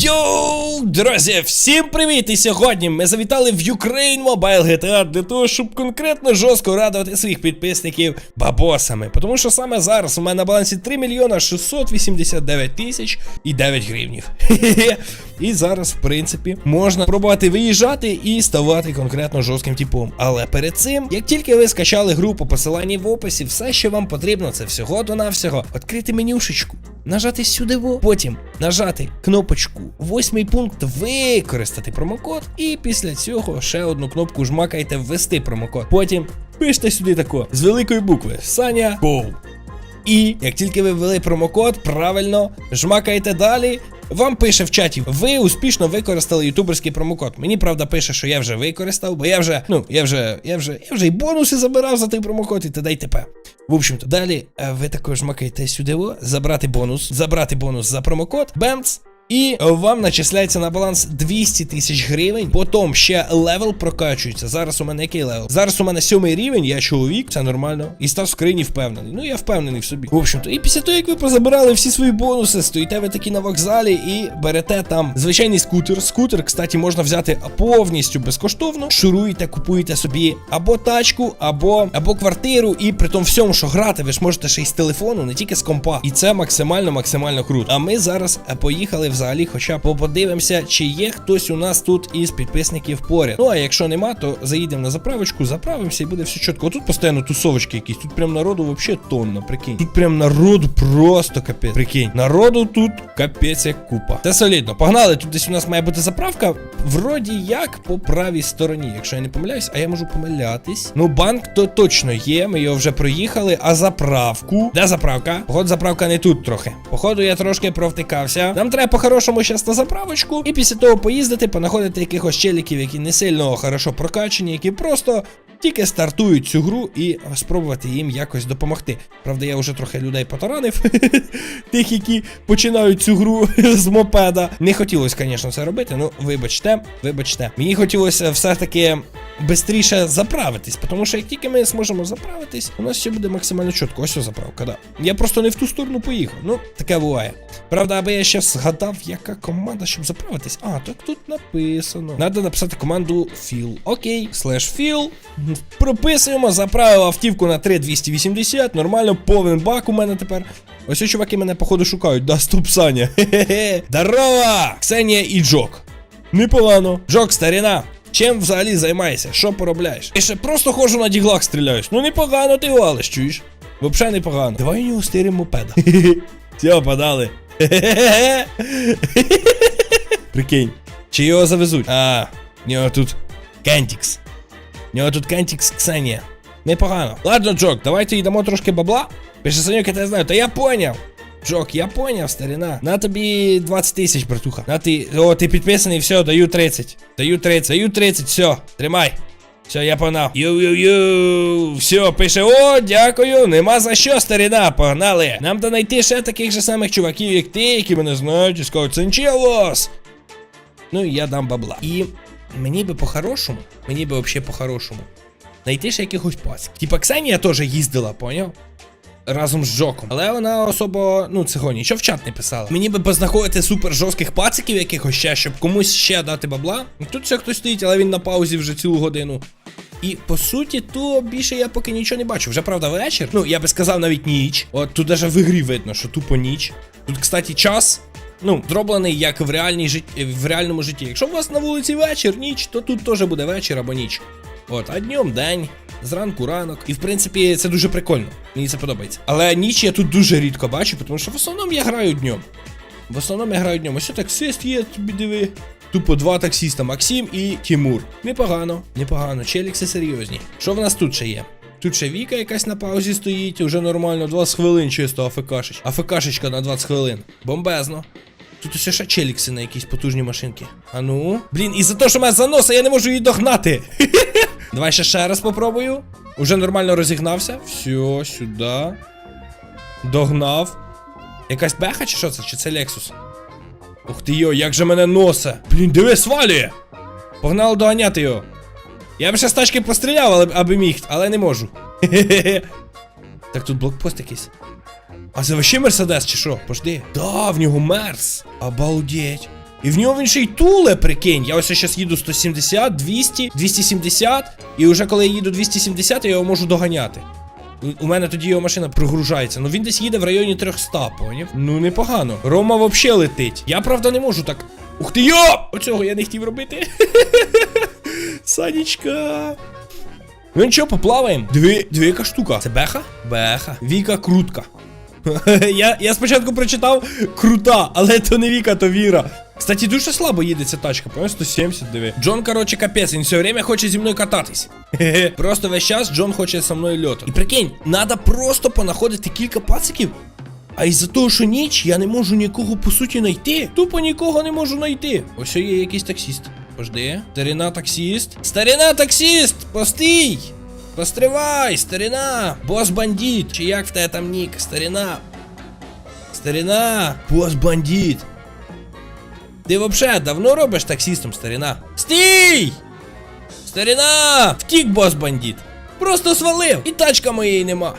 Йоу, друзі, всім привіт! І сьогодні ми завітали в Ukraine Mobile GTA для того, щоб конкретно жорстко радувати своїх підписників бабосами. Тому що саме зараз у мене на балансі 3 мільйона 689 тисяч і 9 гривнів. І зараз, в принципі, можна пробувати виїжджати і ставати конкретно жорстким типом. Але перед цим, як тільки ви скачали гру по посиланні в описі, все, що вам потрібно, це всього до навсього відкрити менюшечку. Нажати сюди, потім нажати кнопочку восьмий пункт використати промокод, і після цього ще одну кнопку жмакайте ввести промокод. Потім пишете сюди тако з великої букви Саня Гоу. І як тільки ви ввели промокод, правильно жмакаєте далі. Вам пише в чаті, ви успішно використали ютуберський промокод. Мені правда пише, що я вже використав, бо я вже, ну, я вже, я вже, я вже і бонуси забирав за той промокод і т.д. і т.п. В общем-то, далі е, ви також макаєте сюди, забрати бонус, забрати бонус за промокод, бемц. І вам начисляється на баланс 200 тисяч гривень. Потім ще левел прокачується. Зараз у мене який левел? Зараз у мене сьомий рівень, я чоловік, це нормально. І став в скрині впевнений. Ну я впевнений в собі. В общем-то, і після того, як ви позабирали всі свої бонуси, стоїте ви такі на вокзалі і берете там звичайний скутер. Скутер, кстати, можна взяти повністю безкоштовно. Шуруєте, купуєте собі або тачку, або або квартиру. І при тому всьому, що грати, ви ж можете ще й з телефону, не тільки з компа. І це максимально, максимально круто. А ми зараз е, поїхали взагалі, хоча б подивимося, чи є хтось у нас тут із підписників поряд. Ну а якщо нема, то заїдемо на заправочку, заправимося і буде все чітко. Тут постійно тусовочки якісь. Тут прям народу вообще тонна, прикинь. Тут прям народу просто капець. Прикинь. Народу тут капець як купа. Це солідно. Погнали. Тут десь у нас має бути заправка. Вроді як по правій стороні, якщо я не помиляюсь, а я можу помилятись. Ну, банк то точно є. Ми його вже проїхали. А заправку. Де заправка? Походу, заправка не тут трохи. Походу, я трошки провтикався. Нам треба по-хорошому щас на заправочку. І після того поїздити, понаходити якихось челіків, які не сильно хорошо прокачані, які просто. Тільки стартують цю гру і спробувати їм якось допомогти. Правда, я вже трохи людей потаранив, тих, які починають цю гру з мопеда. Не хотілося, звісно, це робити. Ну, вибачте, вибачте. Мені хотілося все-таки швидше заправитись, тому що як тільки ми зможемо заправитись, у нас все буде максимально чітко. Ось заправка, да. Я просто не в ту сторону поїхав. Ну, таке буває. Правда, аби я ще згадав, яка команда, щоб заправитись. А, так тут написано. Надо написати команду Філ. Окей, слеш Філ. Прописуємо, заправив автівку на 3280. Нормально, повен бак у мене тепер. Ось ці чуваки мене, походу, шукають. Да, стоп, Саня. Хе-хе-хе. Здорово! Ксенія і Джок. Непогано. Джок, старіна. Чим взагалі займаєшся? Що поробляєш? Я ще просто ходжу на діглах стріляюсь. Ну непогано ти валиш, чуєш? Взагалі непогано. Давай у нього стиримо мопеда. Все, подали. Прикинь. Чи його завезуть? А, в нього тут Кентікс. В нього тут Кентікс Ксенія. Непогано. Ладно, Джок, давайте їдемо трошки бабла. Пише Санюк, я тебе знаю. Та я поняв. Джок, я поняв, старина. На тобі 20 тисяч, братуха. На ти. О, ти підписаний, все, даю 30. Даю 30, даю 30, все, тримай. Все, я погнав. Ю-ю-ю. Все, пише, о, дякую. Нема за що, старина, погнали. Нам треба знайти ще таких же самих чуваків, як ти, які мене знають, і скажуть, Санчелос. Ну і я дам бабла. І мені би по-хорошому, мені би взагалі по-хорошому. Знайти ще якихось пасік. Типа Ксенія теж їздила, поняв? Разом з Джоком. Але вона особо, ну, цього нічого в чат не писала. Мені би познаходити супер жорстких пациків якихось ще, щоб комусь ще дати бабла. Тут ще хтось стоїть, але він на паузі вже цілу годину. І по суті, то більше я поки нічого не бачу. Вже правда вечір. Ну, я би сказав навіть ніч. От тут даже в ігрі видно, що тупо ніч. Тут, кстати, час. Ну, зроблений як в реальній жит... в реальному житті. Якщо у вас на вулиці вечір, ніч, то тут теж буде вечір або ніч. От, а днем день, зранку ранок. І в принципі, це дуже прикольно. Мені це подобається. Але ніч я тут дуже рідко бачу, тому що в основному я граю днем. В основному я граю днем. Ось таксист є, тобі диви. Тупо два таксіста Максим і Тимур. Непогано, непогано. Челікси серйозні. Що в нас тут ще є? Тут ще Віка якась на паузі стоїть, уже нормально, 20 хвилин чисто АФКшич. АФКшечка на 20 хвилин. Бомбезно. Тут усе ще челікси на якісь потужні машинки. А ну. Блін, і за те, що мене заноса, я не можу її догнати. Давай ще ще раз попробую. Уже нормально розігнався. Все, сюди. Догнав. Якась беха чи що це? Чи це Лексус? Ух ти йо, як же мене носе. Блін, диви, свалює. Погнали доганяти його. Я б ще з тачки постріляв, але, аби міг, але не можу. Так тут блокпост якийсь. А це вообще Мерседес чи що? Пожди. Да, в нього Мерс. Обалдеть. І в нього він ще й туле, прикинь. Я ось зараз їду 170, 200, 270. І вже коли я їду 270, я його можу доганяти. У- мене тоді його машина прогружається. Ну він десь їде в районі 300, поняв? Ну непогано. Рома вообще летить. Я правда не можу так. Ух ти йо! Оцього я не хотів робити. Санечка. Ну нічого, поплаваємо. Дві, дві яка штука. Це беха? Беха. Віка крутка. я, я спочатку прочитав крута, але то не Віка, то Віра. Кстати, дуже слабо їде ця тачка, пам'ятаєш, 170 диви. Джон, короче, капець, він все время хоче зі мною кататись. Просто весь час Джон хоче зі мною льотати. І прикинь, надо просто понаходити кілька пациків. А із-за того, що ніч, я не можу нікого по суті знайти. Тупо нікого не можу знайти. Ось є якийсь таксіст. Пожди. Старина таксіст. Старина таксіст! Постій! Постривай, старина! Бос бандит! Чи як в тебе там нік? Старина! Старина! Бос бандит! Ти вообще давно робиш таксістом, старина? Стій! Старина! Втік бос бандит! Просто свалив! І тачка моєї нема!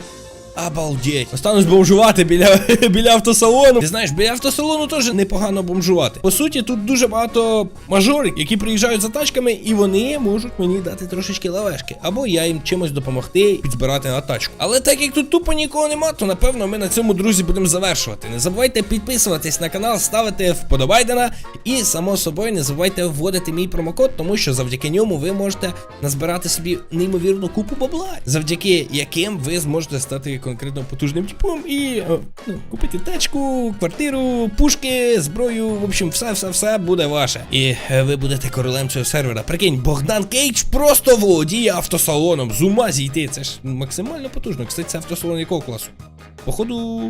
Обалдеть. Останусь бомжувати біля, біля автосалону. Ти знаєш, біля автосалону теж непогано бомжувати. По суті, тут дуже багато мажорів, які приїжджають за тачками, і вони можуть мені дати трошечки лавешки. Або я їм чимось допомогти підзбирати на тачку. Але так як тут тупо нікого нема, то напевно ми на цьому друзі будемо завершувати. Не забувайте підписуватись на канал, ставити вподобайдена. І само собою не забувайте вводити мій промокод, тому що завдяки ньому ви можете назбирати собі неймовірну купу бабла, завдяки яким ви зможете стати конкретно потужним типом і е, ну, купити тачку, квартиру, пушки, зброю. В общем, все, все, все буде ваше. І е, ви будете королем цього сервера. Прикинь, Богдан Кейдж просто володіє автосалоном. З ума зійти. Це ж максимально потужно. Кстати, це автосалон якого класу? Походу.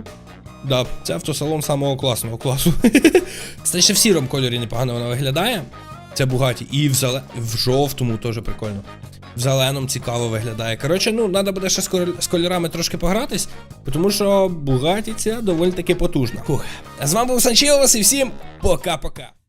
Да, це автосалон самого класного класу. Кстати, ще в сірому кольорі непогано вона виглядає. Це Бугаті. І в, зеле... в жовтому теж прикольно. В зеленому цікаво виглядає. Коротше, ну, треба буде ще з кольорами трошки погратись, тому що Бугаті ця доволі таки потужна. Фух. А з вами був Санчілос і всім пока-пока.